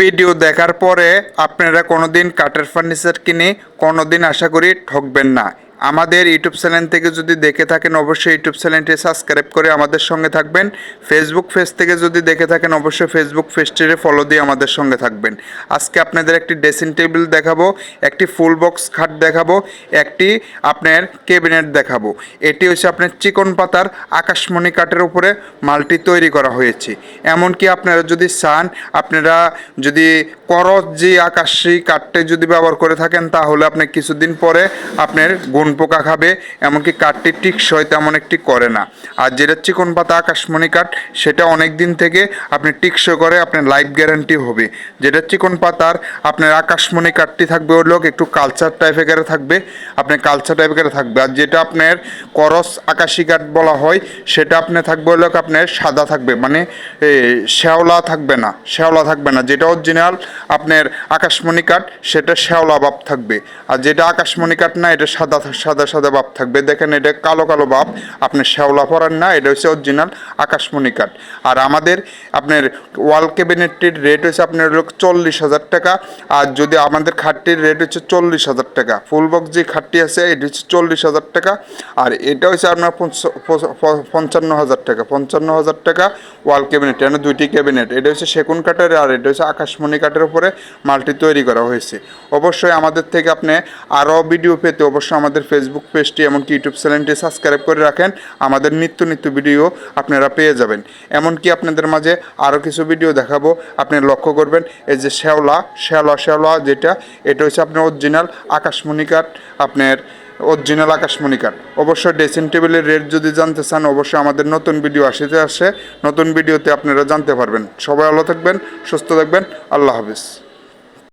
Video দেখার পরে আপনারা কোনোদিন কাঠের ফার্নিচার কিনে কোনোদিন আশা করি ঠকবেন না। আমাদের ইউটিউব চ্যানেল থেকে যদি দেখে থাকেন, অবশ্যই ইউটিউব চ্যানেলটি সাবস্ক্রাইব করে আমাদের সঙ্গে থাকবেন। ফেসবুক পেজ থেকে যদি দেখে থাকেন, অবশ্যই ফেসবুক পেজটিরে ফলো দিয়ে আমাদের সঙ্গে থাকবেন। আজকে আপনাদের একটি ড্রেসিং টেবিল দেখাবো, একটি ফুল বক্স খাট দেখাবো, একটি আপনার ক্যাবিনেট দেখাবো। এটি হচ্ছে আপনার চিকন পাতার আকাশমণি কাঠের উপরে মালটি তৈরি করা হয়েছে। এমনকি আপনারা যদি চান, আপনারা যদি করজ যে আকাশি কাঠটা যদি ব্যবহার করে থাকেন, তাহলে আপনি কিছুদিন পরে আপনার গুণ পোকা খাবে, এমনকি কাঠটি টিকসই তেমন একটি করে না। আর যেটা চিকন পাতা আকাশমণি কাঠ, সেটা অনেক দিন থেকে আপনি টিকসই করে আপনার লাইফ গ্যারান্টি হবে। যেটা চিকন পাতার, আপনার আকাশমণি কাঠটি থাকবে ওই লোক, একটু কালচার টাইপের থাকবে আপনি কালচার টাইপের থাকবে। আর যেটা আপনার করস আকাশি কাঠ বলা হয়, সেটা আপনি থাকবে ওই লোক আপনার সাদা থাকবে মানে শ্যাওলা থাকবে না, শ্যাওলা থাকবে না। যেটা অরিজিনাল আপনার আকাশমণি কাঠ, সেটা শ্যাওলা ভাব থাকবে। আর যেটা আকাশমণি কাঠ না, এটা সাদা সাদা সাদা বাপ থাকবে। দেখেন এটা কালো কালো বাপ। আপনি শ্যাওলা পরান না, এটা হচ্ছে অরিজিনাল আকাশমণি কাঠ। আর আমাদের আপনার ওয়াল ক্যাবিনেটটির রেট হচ্ছে আপনার লোক চল্লিশ হাজার টাকা। আর যদি আমাদের খাটটির রেট হচ্ছে চল্লিশ হাজার টাকা। ফুল বক্স যে খাটটি আছে, এটা হচ্ছে চল্লিশ হাজার টাকা। আর এটা হচ্ছে আপনার পঞ্চান্ন হাজার টাকা। পঞ্চান্ন হাজার টাকা ওয়াল ক্যাবিনেট, এখানে দুইটি ক্যাবিনেট। এটা হচ্ছে সেগুন কাঠের আর এটা হচ্ছে আকাশমণি কাঠের উপরে মালটি তৈরি করা হয়েছে। অবশ্যই আমাদের থেকে আপনি আরও ভিডিও পেতে অবশ্যই আমাদের ফেসবুক পেজটি এমনকি ইউটিউব চ্যানেলটি সাবস্ক্রাইব করে রাখেন। আমাদের নিত্য নিত্য ভিডিও আপনারা পেয়ে যাবেন। এমনকি আপনাদের মাঝে আরও কিছু ভিডিও দেখাবো। আপনি লক্ষ্য করবেন, এই যে শ্যাওলা শ্যাওলা শ্যাওলা যেটা, এটা হচ্ছে আপনার অরিজিনাল আকাশমণি কাঠ, আপনার অরিজিনাল আকাশমণি কাঠ। অবশ্যই ড্রেসিং টেবিলের রেট যদি জানতে চান, অবশ্যই আমাদের নতুন ভিডিও আসিতে আসে। নতুন ভিডিওতে আপনারা জানতে পারবেন। সবাই ভালো থাকবেন, সুস্থ থাকবেন। আল্লাহ হাফিজ।